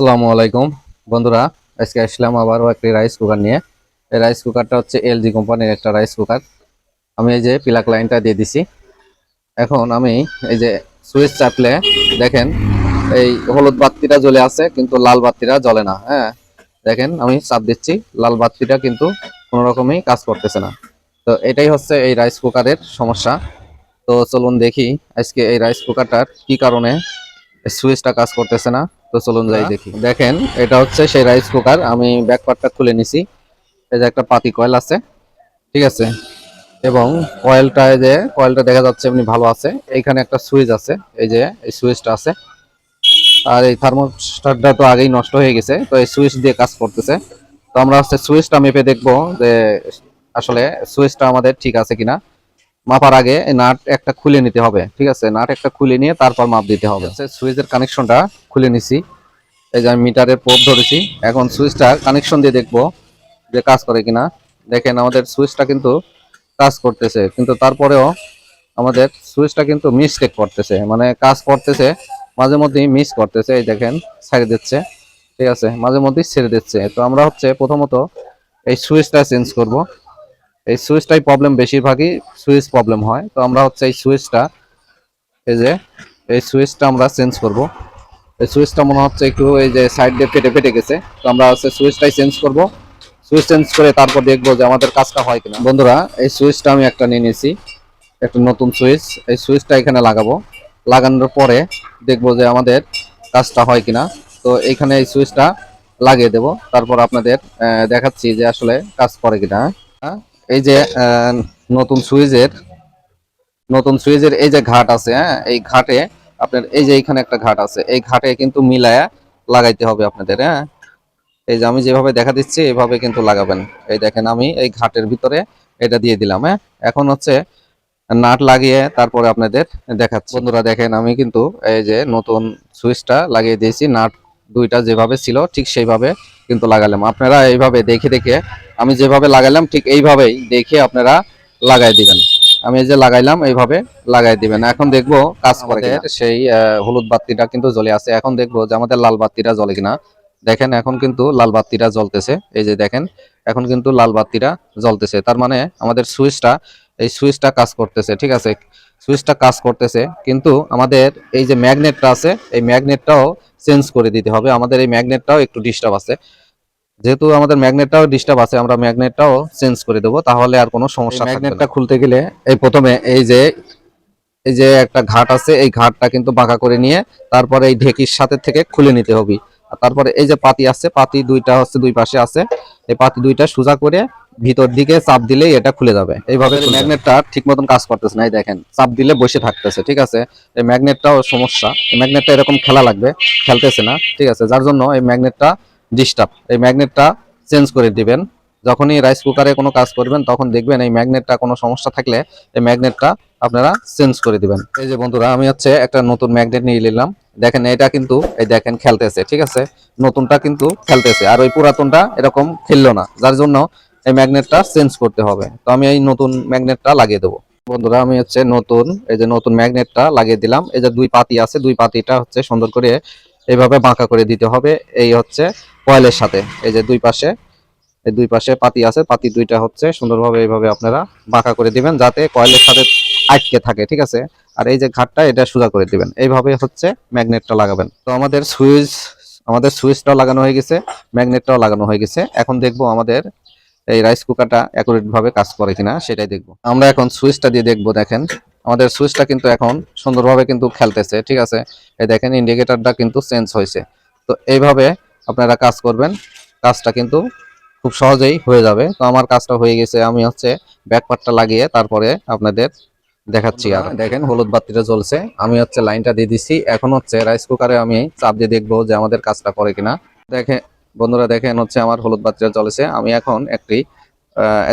আসসালামু আলাইকুম। বন্ধুরা, আজকে আসলাম আবারও একটি রাইস কুকার নিয়ে। এই রাইস কুকারটা হচ্ছে এলজি কোম্পানির একটা রাইস কুকার আমি এই যে পিলাক লাইনটা দিয়ে দিছি। এখন আমি এই যে সুইচ চাপলে দেখেন, এই হলুদ বাতিটা জ্বলে আছে, কিন্তু লাল বাতিটা জ্বলে না হ্যাঁ? দেখেন, আমি চাপ দিচ্ছি, লাল বাতিটা কিন্তু কোনো রকমই কাজ করতেছে না। তো এটাই হচ্ছে এই রাইস কুকারের সমস্যা। তো চলুন দেখি আজকে এই রাইস কুকারটার কি কারণে সুইচটা কাজ করতেছে না। তো চলুন যাই দেখি। দেখেন এটা হচ্ছে সেই রাইস কুকার আমি ব্যাকপার্টটা খুলে নিছি। এই যে একটা পাতি কয়েল আছে ঠিক আছে? এবং কয়েলটা যে কয়েলটা দেখা যাচ্ছে এমনি ভালো আছে। এইখানে একটা সুইচ আছে এই যে এই সুইচটা আছে। আর এই থার্মোস্টারটা তো আগেই নষ্ট হয়ে গেছে তো এই সুইচ দিয়ে কাজ করতেছে। তো আমরা হচ্ছে সুইচটা মেপে দেখব যে আসলে সুইচটা আমাদের ঠিক আছে কিনা। মাপার আগে এই নাট একটা খুলে নিতে হবে ঠিক আছে? নাট একটা খুলে নিয়ে তারপর মাপ দিতে হবে। সুইচের কানেকশনটা খুলে নিছি। এই যে আমি মিটারের পোপ ধরেছি এখন সুইচটা কানেকশন দিয়ে দেখব যে কাজ করে কিনা। দেখেন আমাদের সুইচটা কিন্তু কাজ করতেছে কিন্তু তারপরেও আমাদের সুইচটা কিন্তু মিসটেক করতেছে মানে কাজ করতেছে মাঝে মধ্যেই মিস করতেছে এই দেখেন ছেড়ে দিচ্ছে ঠিক আছে? মাঝে মধ্যেই ছেড়ে দিচ্ছে। তো আমরা হচ্ছে প্রথমত এই সুইচটা চেঞ্জ করব। এই সুইচটাই প্রবলেম বেশিরভাগই সুইচ প্রবলেম হয়। তো আমরা হচ্ছে এই সুইচটা, এই যে, এই সুইচটা আমরা চেঞ্জ করব। এই সুইচটা মনে হচ্ছে একটু এই যে সাইড দিয়ে ফেটে ফেটে গেছে। তো আমরা হচ্ছে সুইচটাই চেঞ্জ করব। সুইচ চেঞ্জ করে তারপর দেখব যে আমাদের কাজটা হয় কিনা। বন্ধুরা, এই সুইচটা আমি একটা নিয়ে নিয়েছি, একটা নতুন সুইচ। এই সুইচটা এখানে লাগাবো। লাগানোর পরে দেখব যে আমাদের কাজটা হয় কিনা। তো এইখানে এই সুইচটা লাগিয়ে দেব। তারপর আপনাদের দেখাচ্ছি যে আসলে কাজ করে কিনা। হ্যাঁ? এই যে নতুন সুইচের নতুন সুইচের এই যে ঘাট আছে হ্যাঁ এই ঘাটে আপনার, এই যে এখানে একটা ঘাট আছে, এই ঘাটে কিন্তু মিলায়া লাগাইতে হবে আপনাদের হ্যাঁ। এই যে আমি যেভাবে দেখা দিচ্ছি এইভাবে কিন্তু লাগাবেন। এই দেখেন আমি এই ঘাটের ভিতরে এটা দিয়ে দিলাম হ্যাঁ। এখন হচ্ছে নাট লাগিয়ে তারপরে আপনাদের দেখাচ্ছি। বন্ধুরা দেখেন, আমি কিন্তু এই যে নতুন সুইচটা লাগিয়ে দিয়েছি, নাট দুইটা যেভাবে ছিল, ঠিক সেইভাবে কিন্তু লাগালাম। আপনারা এইভাবে দেখে দেখে, আমি যেভাবে লাগালাম, ঠিক এইভাবেই দেখে আপনারা লাগাই দিবেন। আমি যে লাগাইলাম, এইভাবে লাগাই দিবেন। এখন দেখব কাজ করে সেই হলুদ বাতিটা কিন্তু জ্বলে আছে। এখন দেখব যে আমাদের লাল বাতিটা জ্বলে কিনা। দেখেন, এখন কিন্তু লাল বাতিটা জ্বলতেছে। এই যে দেখেন, এখন কিন্তু লাল বাতিটা জ্বলতেছে। তার মানে আমাদের সুইচটা এই সুইচটা কাজ করতেছে, ঠিক আছে? সুইচটা কাজ করতেছে, কিন্তু আমাদের এই যে ম্যাগনেটটা আছে, এই ম্যাগনেটটাও চেঞ্জ করে দিতে হবে। আমাদের এই ম্যাগনেটটাও একটু ডিস্টার্ব আছে। যেহেতু আমাদের ম্যাগনেটটাও ডিস্টার্ব আছে, আমরা ম্যাগনেটটাও চেঞ্জ করে দেবো, তাহলে আর কোনো সমস্যা ম্যাগনেটটা খুলতে গেলে এই প্রথমে এই যে এই যে একটা ঘাট আছে, এই ঘাটটা কিন্তু বাঁকা করে নিয়ে তারপরে এই ঢেকির সাথে থেকে খুলে নিতে হবে। তারপরে এই যে পাতি আছে, পাতি দুইটা হচ্ছে দুই পাশে আছে। এই পাতি দুইটা সোজা করে ভিতর দিকে চাপ দিলেই এটা খুলে যাবে। এইভাবে ম্যাগনেটটা ঠিক মতন কাজ করতেছে না এই দেখেন চাপ দিলে বসে থাকতেছে ঠিক আছে? এই ম্যাগনেটটাও সমস্যা। এই ম্যাগনেটটা এরকম খেলা লাগবে খেলতেছে না ঠিক আছে? যার জন্য এই ম্যাগনেটটা ডিস্টার্ব এই ম্যাগনেটটা চেঞ্জ করে দিবেন। যখনই রাইস কুকারে কোনো কাজ করবেন, তখন দেখবেন এই ম্যাগনেটটা কোনো সমস্যা থাকলে এই ম্যাগনেটটা আপনারা চেঞ্জ করে দিবেন। এই যে বন্ধুরা, আমি হচ্ছে একটা নতুন ম্যাগনেট নিয়ে নিলাম। দেখেন, এটা কিন্তু, এই দেখেন, খেলতেছে, ঠিক আছে? নতুনটা কিন্তু খেলতেছে, আর ওই পুরাতনটা এরকম খেললো না, যার জন্য এই ম্যাগনেটটা চেঞ্জ করতে হবে। তো আমি এই নতুন ম্যাগনেটটা লাগিয়ে দেবো। বন্ধুরা, আমি হচ্ছে নতুন, এই যে নতুন ম্যাগনেটটা লাগিয়ে দিলাম। এই যে দুই পাতি আছে, দুই পাতিটা হচ্ছে সুন্দর করে এইভাবে বাঁকা করে দিতে হবে। এই হচ্ছে কয়েলের সাথে, এই যে দুই পাশে এই দুই পাশে পাতি আছে। পাতি দুইটা হচ্ছে, সুন্দরভাবে এইভাবে আপনারা বাঁকা করে দিবেন যাতে কয়েলের সাথে আটকে থাকে, ঠিক আছে? আর এই যে ঘাটটা, এটা সোজা করে দিবেন। এইভাবে হচ্ছে ম্যাগনেটটা লাগাবেন। তো আমাদের সুইচ, আমাদের সুইচটাও লাগানো হয়ে গেছে, ম্যাগনেটটাও লাগানো হয়ে গেছে। এখন দেখব আমাদের এই রাইস কুকারটা অ্যাকুরেট ভাবে কাজ করে কিনা, সেটাই দেখব। আমরা এখন সুইচটা দিয়ে দেখব, দেখেন। আমাদের সুইচটা কিন্তু এখন সুন্দরভাবে কিন্তু খেলতেছে, ঠিক আছে? এই দেখেন ইন্ডিকেটরটা কিন্তু চেঞ্জ হয়েছে। তো এইভাবে আপনারা কাজ করবেন। কাজটা কিন্তু খুব সহজেই হয়ে যাবে। তো আমার কাজটা হয়ে গেছে, আমি হচ্ছে ব্যাকপার্টটা লাগিয়ে তারপরে আপনাদের দেখাচ্ছি আর। দেখেন, হলুদ বাতিটা জ্বলছে। আমি হচ্ছে লাইনটা দিয়ে দিচ্ছি এখন হচ্ছে রাইস কুকারে আমি চাপ দিয়ে দেখব যে আমাদের কাজটা করে কিনা। দেখে বন্ধুরা দেখেন হচ্ছে আমার হলুদ বাতিটা জ্বলেছে। আমি এখন একটি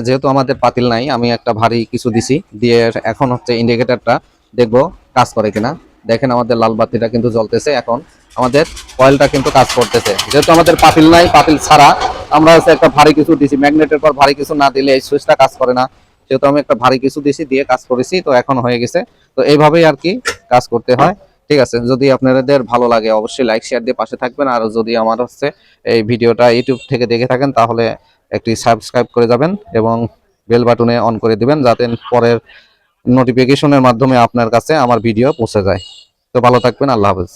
যেহেতু আমাদের পাতিল নাই, আমি একটা ভারী কিছু দিছি। দিয়ে এখন হচ্ছে ইন্ডিকেটারটা দেখব কাজ করে কিনা। দেখেন, আমাদের লাল বাতিটা কিন্তু জ্বলতেছে। এখন আমাদের কয়েলটা কিন্তু কাজ করতেছে। যেহেতু আমাদের পাতিল নাই, পাতিল ছাড়া আমরা হচ্ছে একটা ভারী কিছু দিছি। ম্যাগনেটের পর ভারী কিছু না দিলে এই সুইচটা কাজ করে না। যেহেতু আমি একটা ভারী কিছু দিছি, দিয়ে কাজ করেছি, তো এখন হয়ে গেছে। তো এইভাবেই আর কি কাজ করতে হয়। ঠিক আছে, যদি আপনাদের ভালো লাগে, অবশ্যই লাইক শেয়ার দিয়ে পাশে থাকবেন। আর যদি আমার হচ্ছে এই ভিডিওটা ইউটিউব থেকে দেখে থাকেন, তাহলে একটি সাবস্ক্রাইব করে যাবেন এবং বেল বাটনে অন করে দিবেন, যাতে পরের নোটিফিকেশনের মাধ্যমে আপনার কাছে আমার ভিডিও পৌঁছে যায়। তো ভালো থাকবেন, আল্লাহ হাফেজ।